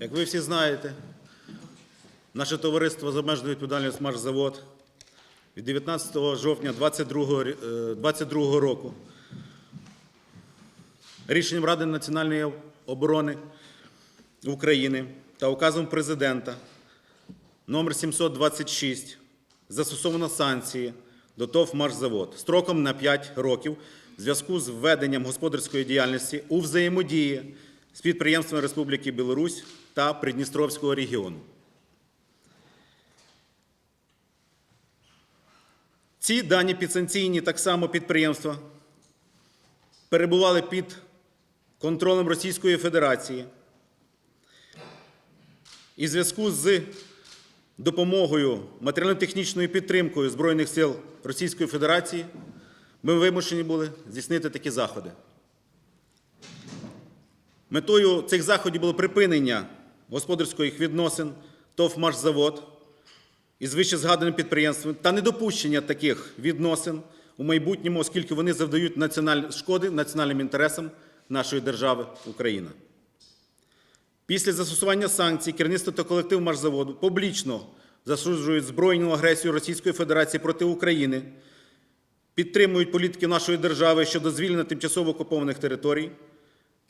Як ви всі знаєте, наше товариство з обмеженою відповідальністю «Машзавод» від 19 жовтня 2022 року. Рішенням Ради національної оборони України та указом президента номер 726 застосовано санкції до ТОВ «Машзавод» строком на 5 років в зв'язку з введенням господарської діяльності у взаємодії з підприємствами Республіки Білорусь та Придністровського регіону. Ці дані підсанкційні так само підприємства перебували під контролем Російської Федерації. І в зв'язку з допомогою матеріально-технічною підтримкою Збройних сил Російської Федерації ми вимушені були здійснити такі заходи. Метою цих заходів було припинення господарських відносин ТОВ «Машзавод» із вище згаданим підприємством та недопущення таких відносин у майбутньому, оскільки вони завдають шкоди національним інтересам нашої держави Україна. Після застосування санкцій керівництво та колектив Машзаводу публічно засуджують збройну агресію Російської Федерації проти України, підтримують політики нашої держави щодо звільнення тимчасово окупованих територій,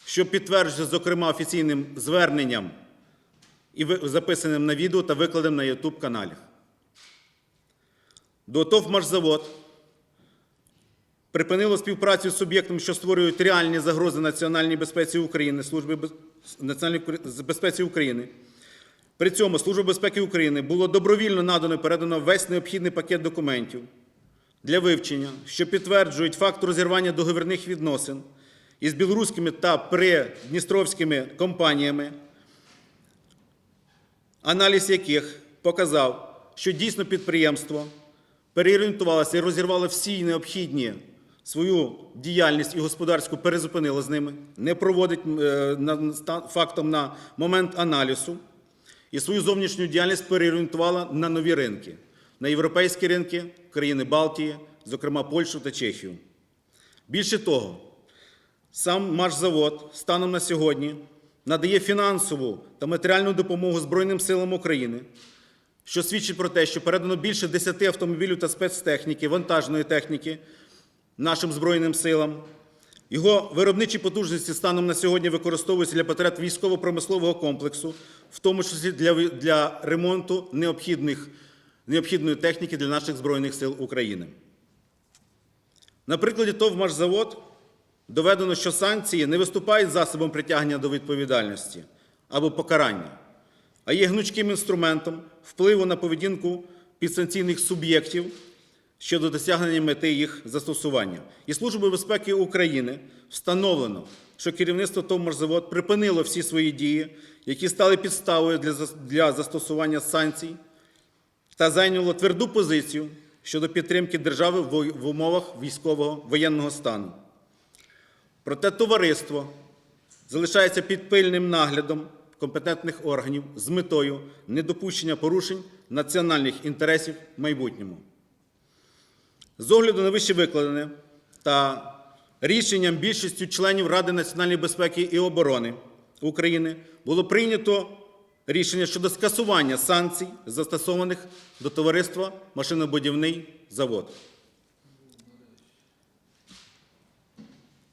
що підтверджується, зокрема, офіційним зверненням і записаним на відео та викладеним на YouTube каналі. До ТОВ «Машзавод» припинило співпрацю з суб'єктами, що створюють реальні загрози національній безпеці України, Служби національної безпеці України. При цьому Служба безпеки України було добровільно надано і передано весь необхідний пакет документів для вивчення, що підтверджують факт розірвання договірних відносин із білоруськими та придністровськими компаніями, аналіз яких показав, що дійсно підприємство переорієнтувалося і розірвало всі необхідні свою діяльність і господарську перезупинило з ними, не проводить е, фактом на момент аналізу і свою зовнішню діяльність переорієнтувала на нові ринки, на європейські ринки, країни Балтії, зокрема Польщу та Чехію. Більше того, сам Машзавод станом на сьогодні надає фінансову та матеріальну допомогу Збройним силам України, що свідчить про те, що передано більше 10 автомобілів та спецтехніки, вантажної техніки нашим Збройним силам. Його виробничі потужності станом на сьогодні використовуються для потреб військово-промислового комплексу, в тому числі для, для ремонту необхідних, необхідної техніки для наших Збройних сил України. На прикладі ТОВ «Машзавод» доведено, що санкції не виступають засобом притягнення до відповідальності або покарання, а є гнучким інструментом впливу на поведінку підсанкційних суб'єктів щодо досягнення мети їх застосування. І Службою безпеки України встановлено, що керівництво ТОВ «Машзавод» припинило всі свої дії, які стали підставою для застосування санкцій, та зайняло тверду позицію щодо підтримки держави в умовах військового воєнного стану. Проте товариство залишається під пильним наглядом компетентних органів з метою недопущення порушень національних інтересів в майбутньому. З огляду на вище викладене та рішенням більшістю членів Ради національної безпеки і оборони України було прийнято рішення щодо скасування санкцій, застосованих до товариства Машинобудівний завод.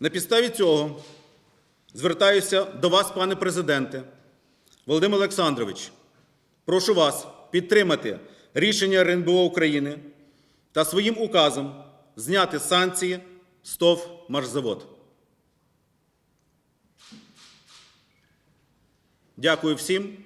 На підставі цього звертаюся до вас, пане президенте, Володимир Олександрович. Прошу вас підтримати рішення РНБО України та своїм указом зняти санкції з ТОВ «Машзавод». Дякую всім.